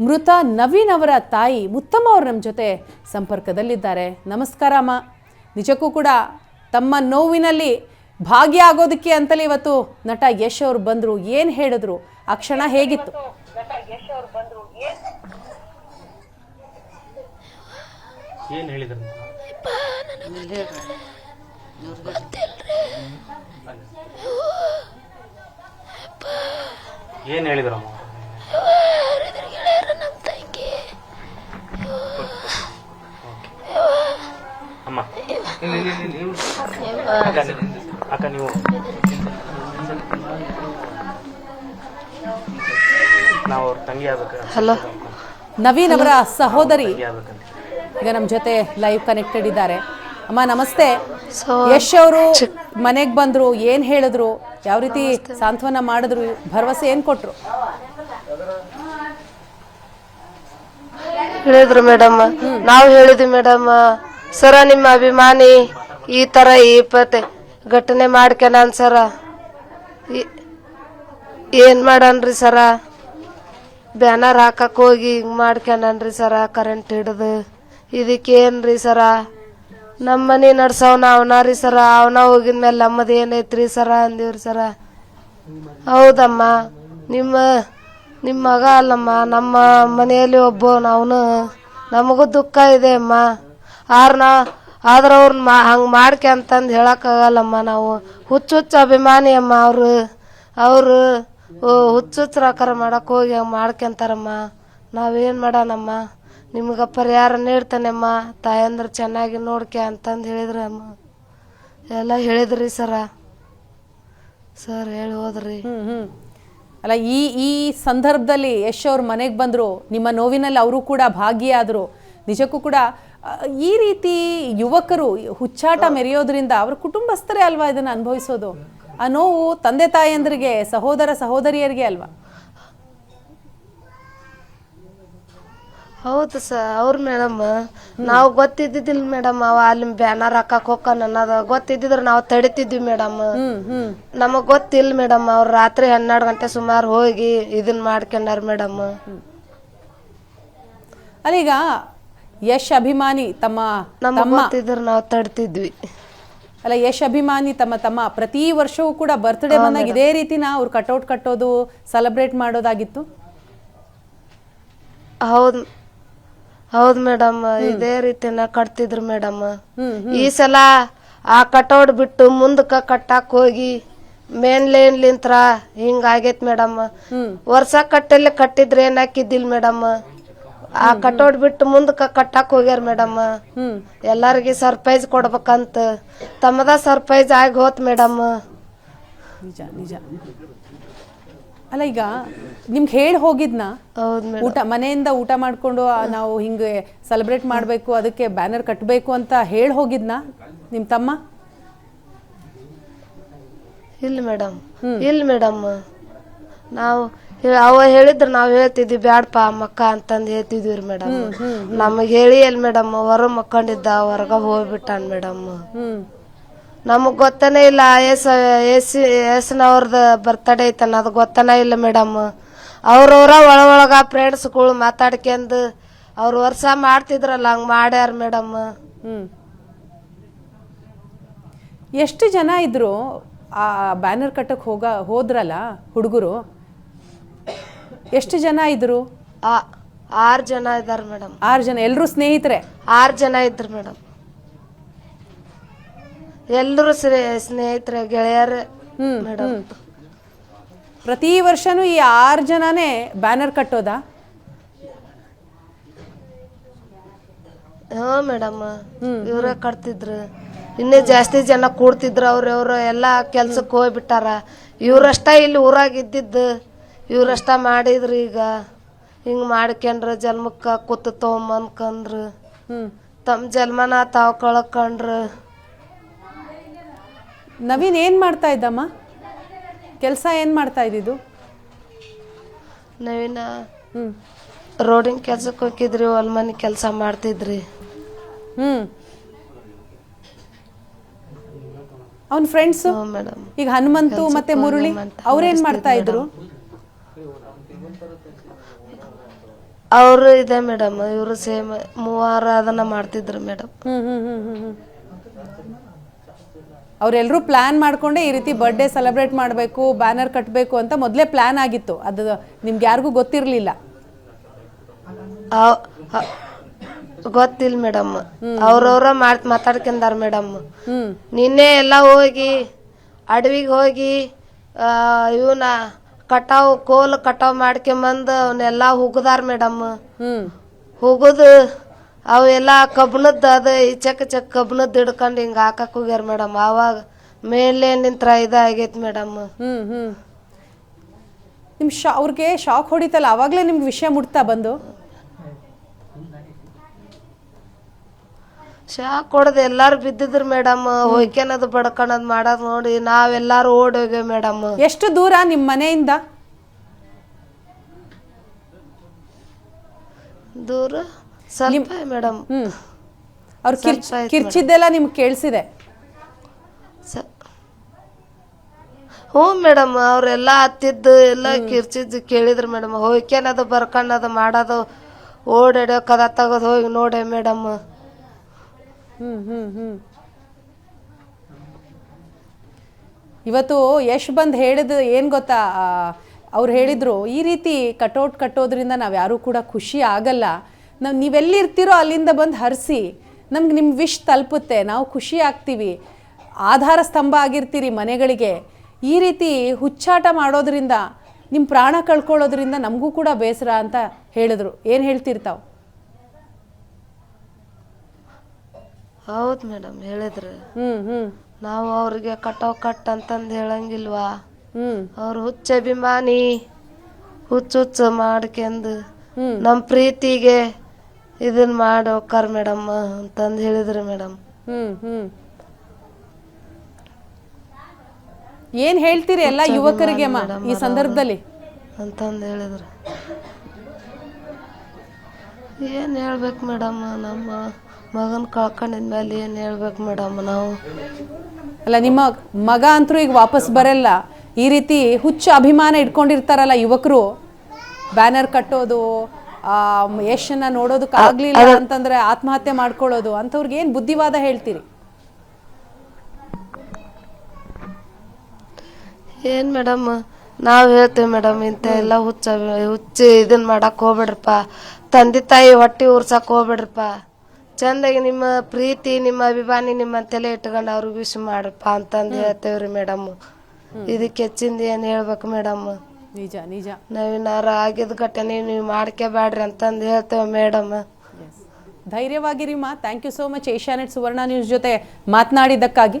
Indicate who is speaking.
Speaker 1: ಮೃತ ನವೀನ್ ಅವರ ತಾಯಿ ಉತ್ತಮ ಅವರು ನಮ್ಮ ಜೊತೆ ಸಂಪರ್ಕದಲ್ಲಿದ್ದಾರೆ. ನಮಸ್ಕಾರ ಅಮ್ಮ. ನಿಜಕ್ಕೂ ಕೂಡ ತಮ್ಮ ನೋವಿನಲ್ಲಿ ಭಾಗಿಯಾಗೋದಕ್ಕೆ ಅಂತಲೇ ಇವತ್ತು ನಟ ಯಶ್ ಅವರು ಬಂದರು. ಏನು ಹೇಳಿದ್ರು? ಆ ಕ್ಷಣ ಹೇಗಿತ್ತು?
Speaker 2: ಏನು ಏನು ಹೇಳಿದ್ರಮ್ಮ ಅಕ್ಕ ನೀವು ನಾವು ಅವ್ರ ತಂಗಿ ಆಗ್ಬೇಕು
Speaker 3: ಹಲೋ.
Speaker 1: ನವೀನ್ ಅವರ ಸಹೋದರಿ. ಈಗ ನಮ್ಮ ಜೊತೆ ಲೈವ್ ಕನೆಕ್ಟೆಡ್ ಇದ್ದಾರೆ. ಅಮ್ಮ ನಮಸ್ತೆ. ಯಶ್ ಅವರು ಮನೆಗೆ ಬಂದ್ರು ಏನ್ ಹೇಳಿದ್ರು ಯಾವ ರೀತಿ ಸಾಂತ್ವನ ಮಾಡಿದ್ರು ಭರವಸೆ ಏನ್ ಕೊಟ್ರು?
Speaker 3: ಹೇಳಿದ್ರು ಮೇಡಮ್. ನಾವು ಹೇಳಿದ್ವಿ ಮೇಡಮ್. ಸರ, ನಿಮ್ಮ ಅಭಿಮಾನಿ ಈ ತರ ಈ ಪತೆ ಘಟನೆ ಮಾಡ್ಕೆನಾನ್ ಸರ? ಏನ್ ಮಾಡನ್ರಿ ಸರ? ಬ್ಯಾನರ್ ಹಾಕಕ್ ಹೋಗಿ ಹಿಂಗ್ ಮಾಡ್ಕೆನನ್ರಿ ಸರ ಕರೆಂಟ್ ಹಿಡ್ದು. ಇದಕ್ಕೇನ್ರಿ ಸರ? ನಮ್ಮ ಮನೆ ನಡ್ಸವ್ನ ಅವನ ರೀ ಸರ, ಅವನ ಹೋಗಿದ್ಮೇಲೆ ನಮ್ಮದು ಏನೈತ್ರಿ ಸರ ಅಂದಿವ್ರಿ ಸರ? ಹೌದಮ್ಮ, ನಿಮ್ಮ ನಿಮ್ಮ ಮಗ ಅಲ್ಲಮ್ಮ, ನಮ್ಮ ಮನೆಯಲ್ಲಿ ಒಬ್ಬ ಅವನು. ನಮಗೂ ದುಃಖ ಇದೆ ಅಮ್ಮ. ಆರ್ ನಾ ಆದ್ರೆ ಅವ್ರನ್ನ ಮಾ ಹಂಗೆ ಮಾಡ್ಕೆ ಅಂತಂದು ಹೇಳಕ್ಕಾಗಲ್ಲಮ್ಮ ನಾವು. ಹುಚ್ಚು ಹುಚ್ಚು ಅಭಿಮಾನಿ ಅಮ್ಮ ಅವರು. ಅವರು ಹುಚ್ಚು ಆಕಾರ ಮಾಡಕ್ಕೆ ಹೋಗಿ ಹಂಗೆ ಮಾಡ್ಕೊಂತಾರಮ್ಮ ನಾವೇನು ಮಾಡೋಣಮ್ಮ? ನಿಮ್ಗೆ ಪರಿಹಾರ ನೀಡ್ತಾನೆಮ್ಮ ತಾಯಂದ್ರೆ ಚೆನ್ನಾಗಿ ನೋಡ್ಕೆ ಅಂತಂದು ಹೇಳಿದ್ರು ಅಮ್ಮ ಎಲ್ಲ ಹೇಳಿದ್ರಿ ಸರ. ಸರ್ ಹೇಳಿ ಹೋದ್ರಿ.
Speaker 1: ಅಲ್ಲ, ಈ ಈ ಸಂದರ್ಭದಲ್ಲಿ ಯಶ್ ಅವ್ರ ಮನೆಗೆ ಬಂದರು, ನಿಮ್ಮ ನೋವಿನಲ್ಲಿ ಅವರು ಕೂಡ ಭಾಗಿಯಾದರು. ನಿಜಕ್ಕೂ ಕೂಡ ಈ ರೀತಿ ಯುವಕರು ಹುಚ್ಚಾಟ ಮೆರೆಯೋದ್ರಿಂದ ಅವ್ರ ಕುಟುಂಬಸ್ಥರೇ ಅಲ್ವಾ ಇದನ್ನ ಅನುಭವಿಸೋದು? ಆ ನೋವು ತಂದೆ ತಾಯಂದ್ರಿಗೆ ಸಹೋದರ ಸಹೋದರಿಯರಿಗೆ ಅಲ್ವಾ?
Speaker 3: ಹೌದು ಸರ್ ಅವ್ರ ಮೇಡಮ್. ನಾವು ಗೊತ್ತಿದ್ದಿದ್ದಿಲ್ಲ ಮೇಡಮ್ ಅವ ಅಲ್ಲಿ ಬ್ಯಾನರ್ ಹಾಕಕ್ ಹೋಗ್ತಾನ ಅನ್ನೋದು. ಗೊತ್ತಿದ್ದಿದ್ರೆ ನಾವು ತಡಿತಿದ್ವಿ ಮೇಡಮ್. ನಮಗ್ ಗೊತ್ತಿಲ್ಲ ಮೇಡಮ್ ಅವ್ರು ರಾತ್ರಿ ಹನ್ನೆರಡು ಗಂಟೆ ಸುಮಾರು ಹೋಗಿ ಇದನ್ನ ಮಾಡ್ಕೊಂಡಾರ ಮೇಡಮ್.
Speaker 1: ಅಲ್ಲೀಗ ಯಶ್ ಅಭಿಮಾನಿ ತಮ್ಮ ತಮ್ಮ
Speaker 3: ಗೊತ್ತಿದ್ರೆ ನಾವು ತಡ್ತಿದ್ವಿ.
Speaker 1: ಅಲ್ಲ ಯಶ್ ಅಭಿಮಾನಿ ತಮ್ಮ ತಮ್ಮ ಪ್ರತಿ ವರ್ಷವೂ ಕೂಡ ಬರ್ತ್ಡೇ ಬಂದಾಗ ಇದೇ ರೀತಿನ ಅವ್ರು ಕಟೌಟ್ ಕಟ್ಟೋದು ಸೆಲೆಬ್ರೇಟ್ ಮಾಡೋದಾಗಿತ್ತು?
Speaker 3: ಹೌದ್ ಹೌದ್ ಮೇಡಮ್ ಇದೇ ರೀತಿನ ಕಟ್ತಿದ್ರು ಮೇಡಮ್. ಈ ಸಲ ಆ ಕಟೌಟ್ ಬಿಟ್ಟು ಮುಂದಕ್ಕ ಕಟ್ಟಾಕ್ ಹೋಗಿ ಮೇನ್ ಲೈನ್ ಲಿಂತ್ರ ಹಿಂಗ ಆಗೈತ್ ಮೇಡಮ್. ವರ್ಷ ಕಟ್ಟಲ್ಲಿ ಕಟ್ಟಿದ್ರೆ ಏನಾಕಿದ್ದಿಲ್ ಮೇಡಮ್? ಆ ಕಟೌಟ್ ಬಿಟ್ಟು ಮುಂದಕ್ಕೆ ಕಟ್ಟಾಕ್ ಹೋಗ್ಯಾರ ಮೇಡಮ್. ಎಲ್ಲಾರ್ಗಿ ಸರ್ಪ್ರೈಸ್ ಕೊಡ್ಬೇಕಂತ. ತಮ್ಮದ ಸರ್ಪ್ರೈಸ್ ಆಗಿ ಹೋತ್ ಮೇಡಮ್.
Speaker 1: ನಿಜ ನಿಜ. ಅಲ್ಲ ಈಗ ನಿಮ್ಗೆ ಹೇಳಿ ಹೋಗಿದ್ನ? ಊಟ ಮನೆಯಿಂದ ಊಟ ಮಾಡ್ಕೊಂಡು ನಾವು ಹಿಂಗೆ ಸೆಲೆಬ್ರೇಟ್ ಮಾಡಬೇಕು ಅದಕ್ಕೆ ಬ್ಯಾನರ್ ಕಟ್ಟಬೇಕು ಅಂತ ಹೇಳಿ ಹೋಗಿದ್ನ ನಿಮ್ಮ ತಮ್ಮ?
Speaker 3: ಇಲ್ಲ ಮೇಡಮ್. ಇಲ್ಲ ಮೇಡಮ್. ನಾವು ಅವ ಹೇಳಿದ್ರ ನಾವ್ ಹೇಳ್ತಿದ್ವಿ ಬ್ಯಾಡಪ್ಪ ಮಕ್ಕ ಅಂತಂದ್ ಹೇಳ್ತಿದ್ವಿ ರೀ ಮೇಡಮ್ ನಮಗ್ ಹೇಳಿ ಎಲ್ ಮೇಡಮ್ ಹೊರ ಮಕ್ಕೊಂಡಿದ್ದ ಹೊರಗ ಹೋಗ್ಬಿಟ್ಟಾನ್ ಮೇಡಮ್ ನಮಗ್ ಗೊತ್ತನೇ ಇಲ್ಲ ಎಸ್ ಎಸ್ ಎಸ್ನವ್ರದ ಬರ್ತಡೇ ಐತೆ ಅನ್ನೋದು ಗೊತ್ತನೇ ಇಲ್ಲ ಮೇಡಮ್ ಅವ್ರವ್ರ ಒಳ ಒಳಗ ಫ್ರೆಂಡ್ಸ್ಗಳು ಮಾತಾಡ್ಕೊಂಡು ಅವ್ರ ವರ್ಷ ಮಾಡ್ತಿದ್ರಲ್ಲ ಹಂಗ್ ಮಾಡ್ಯಾರ ಮೇಡಮ್
Speaker 1: ಎಷ್ಟು ಜನ ಇದ್ರು ಆ ಬ್ಯಾನರ್ ಕಟ್ಟಕ್ಕೆ ಹೋಗ ಹೋದ್ರಲ್ಲ ಹುಡುಗರು? ಎಷ್ಟು ಜನ ಇದ್ರು?
Speaker 3: ಆರ್ ಜನ ಇದ್ದಾರೆ ಮೇಡಮ್.
Speaker 1: ಆರು ಜನ ಎಲ್ಲರೂ ಸ್ನೇಹಿತರೆ?
Speaker 3: ಆರ್ ಜನ ಇದ್ರು ಮೇಡಮ್. ಎಲ್ಲರೂ ಸ್ನೇಹಿತರೆ ಗೆಳೆಯರೆ ಮೇಡಮ್.
Speaker 1: ಪ್ರತಿ ವರ್ಷನೂ ಈ ಆರು ಜನನೇ ಬ್ಯಾನರ್ ಕಟ್ಟೋದಾ?
Speaker 3: ಹಾ ಮೇಡಮ್. ಇವರೇ ಕಟ್ತಿದ್ರು. ಇನ್ನೇ ಜಾಸ್ತಿ ಜನ ಕೂಡ್ತಿದ್ರು ಅವ್ರವ್ರು ಎಲ್ಲ ಕೆಲ್ಸಕ್ಕೆ ಹೋಗ್ಬಿಟ್ಟಾರ. ಇವ್ರಷ್ಟ ಇಲ್ಲಿ ಊರಾಗ ಇದ್ದಿದ್ದು. ಇವ್ರಷ್ಟ ಮಾಡಿದ್ರು ಈಗ. ಹಿಂಗ್ ಮಾಡ್ಕೊಂಡ್ರ ಜನ್ಮಕ್ಕ ಕೂತು ತೊಗೊಂಬಂದ್ಕಂದ್ರು
Speaker 1: ಹ್ಮ್.
Speaker 3: ತಮ್ಮ ಜನ್ಮನ ತಾವ್ ಕಳ್ಕೊಂಡ್ರು.
Speaker 1: ನವೀನ್ ಏನ್ ಮಾಡ್ತಾ ಇದ್ದಮ್ಮ? ಕೆಲಸ ಏನ್ ಮಾಡ್ತಾ ಇದ್ದಿದ್ದು?
Speaker 3: ನವೀನ
Speaker 1: ಹ್ಮ್.
Speaker 3: ರೋಡಿನ ಕೆಲ್ಸಕ್ಕೆ ಹೋಗಿದ್ರಿ ಹೊಲ್ ಮನೆ ಕೆಲಸ ಮಾಡ್ತಿದ್ರಿ.
Speaker 1: ಹ್ಮ್. ಅವನ್ ಫ್ರೆಂಡ್ಸ್
Speaker 3: ಹ್ಞೂ ಮೇಡಮ್
Speaker 1: ಈಗ ಹನುಮಂತು ಮತ್ತೆ ಮುರುಳಿ ಅವ್ರೇನ್ ಮಾಡ್ತಾ ಇದ್ರು?
Speaker 3: ಅವರು ಇದೆ ಮೇಡಮ್ ಇವರು ಸೇಮ್ ಮೂವಾರ ಅದನ್ನ ಮಾಡ್ತಿದ್ರು ಮೇಡಮ್.
Speaker 1: ಅವರೆಲ್ಲರೂ ಪ್ಲಾನ್ ಮಾಡ್ಕೊಂಡೆ ಈ ರೀತಿ ಬರ್ಡೇ ಸೆಲೆಬ್ರೇಟ್ ಮಾಡಬೇಕು ಬ್ಯಾನರ್ ಕಟ್ಟಬೇಕು ಅಂತ ಮೊದಲೇ ಪ್ಲಾನ್ ಆಗಿತ್ತು. ಅದು ನಿಮ್ಗೆ ಯಾರಿಗೂ ಗೊತ್ತಿರಲಿಲ್ಲ.
Speaker 3: ಗೊತ್ತಿಲ್ಲ ಮೇಡಮ್. ಅವ್ರವ್ರ ಮಾಡ್ ಮಾತಾಡ್ಕೊಂಡಾರ ಮೇಡಮ್. ನಿನ್ನೆ ಎಲ್ಲ ಹೋಗಿ ಅಡವಿಗೆ ಹೋಗಿ ಇವನ ಕಟಾವ್ ಕೋಲ್ ಕಟಾವ್ ಮಾಡ್ಕೊಂಬಂದು ಅವನ್ನೆಲ್ಲ ಹುಗದಾರ ಮೇಡಮ್
Speaker 1: ಹ್ಮ್.
Speaker 3: ಹುಗುದು ಅವೆಲ್ಲ ಕಬ್ಬಣದ ಅದ ಚಕ್ ಚಕ್ ಕಬ್ಬಣದ್ ಹಿಡ್ಕೊಂಡು ಹಿಂಗೆ ಹಾಕಕ್ ಹೋಗ್ಯಾರ ಮೇಡಮ್ ಅವಾಗ ಮೇಲೆ ನಿಂತ್ರ ಇದಾಗೈತಿ ಮೇಡಮ್
Speaker 1: ಹ್ಮ್ ಹ್ಮ್. ನಿಮ್ ಶಾ ಅವ್ರಿಗೆ ಶಾಕ್ ಹೊಡಿತಲ್ಲ ಅವಾಗಲೇ ನಿಮ್ಗೆ ವಿಷಯ ಮುಟ್ತಾ ಬಂದು?
Speaker 3: ಶಾಕ್ ಕೊಡದೆ ಎಲ್ಲಾರು ಬಿದ್ದಿದ್ರು ಮೇಡಮ್ ಹೊಯ್ಕೆನದು ಬಡ್ಕೊಳದ್ ಮಾಡೋದ್ ನೋಡಿ ನಾವೆಲ್ಲಾರು ಓಡಿ ಹೋಗ್ಯಾವ ಮೇಡಮ್.
Speaker 1: ಎಷ್ಟು ದೂರ ನಿಮ್ಮ ಮನೆಯಿಂದ?
Speaker 3: ದೂರ? ಸ್ವಲ್ಪ ಮೇಡಮ್.
Speaker 1: ಹ್ಮ್. ಅವ್ರು ಕಿರ್ಚ್
Speaker 3: ಸ್ವಲ್ಪ ಆಯ್ತು
Speaker 1: ಕಿರ್ಚಿದ್ದೆಲ್ಲ ನಿಮ್ಗೆ ಕೇಳಿಸಿದೆ.
Speaker 3: ಹ್ಞೂ ಮೇಡಮ್ ಅವ್ರೆಲ್ಲ ಹತ್ತಿದ್ದು ಎಲ್ಲ ಕಿರ್ಚಿದ್ದು ಕೇಳಿದ್ರು ಮೇಡಮ್. ಹೊಯ್ಕೆನದು ಬರ್ಕಣದು ಮಾಡೋದು ಓಡಾಡೋ ಕದ ತಗೋದು ಹೋಗಿ ನೋಡೆ ಮೇಡಮ್.
Speaker 1: ಹ್ಮ್ ಹ್ಮ್ ಇವತ್ತು ಯಶ್ ಬಂದು ಹೇಳಿದ ಏನು ಗೊತ್ತಾ? ಅವ್ರು ಹೇಳಿದ್ರು, ಈ ರೀತಿ ಕಟೌಟ್ ಕಟ್ಟೋದ್ರಿಂದ ನಾವು ಯಾರೂ ಕೂಡ ಖುಷಿ ಆಗಲ್ಲ. ನಾವು ನೀವೆಲ್ಲಿರ್ತೀರೋ ಅಲ್ಲಿಂದ ಬಂದು ಹರಿಸಿ, ನಮ್ಗೆ ನಿಮ್ಮ ವಿಶ್ ತಲುಪುತ್ತೆ, ನಾವು ಖುಷಿ ಆಗ್ತೀವಿ. ಆಧಾರ ಸ್ತಂಭ ಆಗಿರ್ತೀರಿ ಮನೆಗಳಿಗೆ. ಈ ರೀತಿ ಹುಚ್ಚಾಟ ಮಾಡೋದ್ರಿಂದ ನಿಮ್ಮ ಪ್ರಾಣ ಕಳ್ಕೊಳ್ಳೋದ್ರಿಂದ ನಮಗೂ ಕೂಡ ಬೇಸರ ಅಂತ ಹೇಳಿದ್ರು. ಏನು ಹೇಳ್ತಿರ್ತಾವೆ
Speaker 3: ಹೌದು ಮೇಡಮ್ ಹೇಳಿದ್ರು.
Speaker 1: ಹ್ಞೂ ಹ್ಞೂ
Speaker 3: ನಾವು ಅವ್ರಿಗೆ ಕಟಾವ್ ಕಟ್ ಅಂತಂದು ಹೇಳಂಗಿಲ್ವಾ?
Speaker 1: ಹ್ಞೂ
Speaker 3: ಅವ್ರು ಹುಚ್ಚ ಅಭಿಮಾನಿ ಹುಚ್ಚ ಹುಚ್ಚ ಮಾಡ್ಕೆಂದು ನಮ್ಮ ಪ್ರೀತಿಗೆ ಇದನ್ನ ಮಾಡಿ ಹೋಕ್ಕಾರ ಮೇಡಮ್ ಅಂತಂದು ಹೇಳಿದ್ರು ಮೇಡಮ್.
Speaker 1: ಹ್ಮ್ ಹ್ಮ್. ಏನ್ ಹೇಳ್ತೀರಿ ಎಲ್ಲ ಯುವಕರಿಗೆ ಅಮ್ಮ ಈ ಸಂದರ್ಭದಲ್ಲಿ?
Speaker 3: ಅಂತಂದು ಹೇಳಿದ್ರು. ಏನು ಹೇಳ್ಬೇಕು ಮೇಡಮ್ ನಮ್ಮ ಮಗನ ಕಳ್ಕೊಂಡಿದ್ಮೇಲೆ ಏನು ಹೇಳ್ಬೇಕು ಮೇಡಮ್ ನಾವು?
Speaker 1: ಅಲ್ಲ ನಿಮ್ಮ ಮಗ ಅಂತೂ ಈಗ ವಾಪಸ್ ಬರಲ್ಲ. ಈ ರೀತಿ ಹುಚ್ಚ ಅಭಿಮಾನ ಇಟ್ಕೊಂಡಿರ್ತಾರಲ್ಲ ಯುವಕರು. ಬ್ಯಾನರ್ ಕಟ್ಟೋದು ಆ ಯಶನ್ನ ನೋಡೋದಕ್ಕಾಗ್ಲಿಲ್ಲ ಅಂತಂದ್ರೆ ಆತ್ಮಹತ್ಯೆ ಮಾಡ್ಕೊಳ್ಳೋದು ಅಂಥವ್ರಿಗೆ ಏನು ಬುದ್ಧಿವಾದ ಹೇಳ್ತೀರಿ?
Speaker 3: ಏನು ಮೇಡಮ್ ನಾವು ಹೇಳ್ತೇವೆ ಮೇಡಮ್ ಇಂಥ ಎಲ್ಲ ಹುಚ್ಚ ಹುಚ್ಚಿ ಇದನ್ನ ಮಾಡಕ್ ಹೋಗ್ಬೇಡ್ರಪ್ಪ. ತಂದೆ ತಾಯಿ ಹೊಟ್ಟೆ ಉರ್ಸಕ್ ಹೋಗ್ಬೇಡ್ರಪ್ಪ. ಚಂದಾಗಿ ನಿಮ್ಮ ಪ್ರೀತಿ ನಿಮ್ಮ ಅಭಿಮಾನಿ ನಿಮ್ಮ ತಲೆ ಇಟ್ಕೊಂಡು ಅವ್ರಿಗೆ ವಿಶ್ ಮಾಡ್ರಪ್ಪ ಅಂತಂದು ಹೇಳ್ತೇವ್ರಿ ಮೇಡಮ್. ಇದಕ್ಕೆ ಹೆಚ್ಚಿಂದ ಏನು ಹೇಳ್ಬೇಕು ಮೇಡಮ್?
Speaker 1: ನಿಜ ನಿಜ.
Speaker 3: ನಾವೇನಾರ ಆಗಿದ ಘಟನೆ ನೀವು ಮಾಡ್ಕೋಬೇಡ್ರಿ ಅಂತಂದು ಹೇಳ್ತೇವೆ madam.
Speaker 1: ಧೈರ್ಯವಾಗಿರಿಮ್ಮ thank you so much Asianet Suvarna news ಜೊತೆ ಮಾತನಾಡಿದ್ದಕ್ಕಾಗಿ.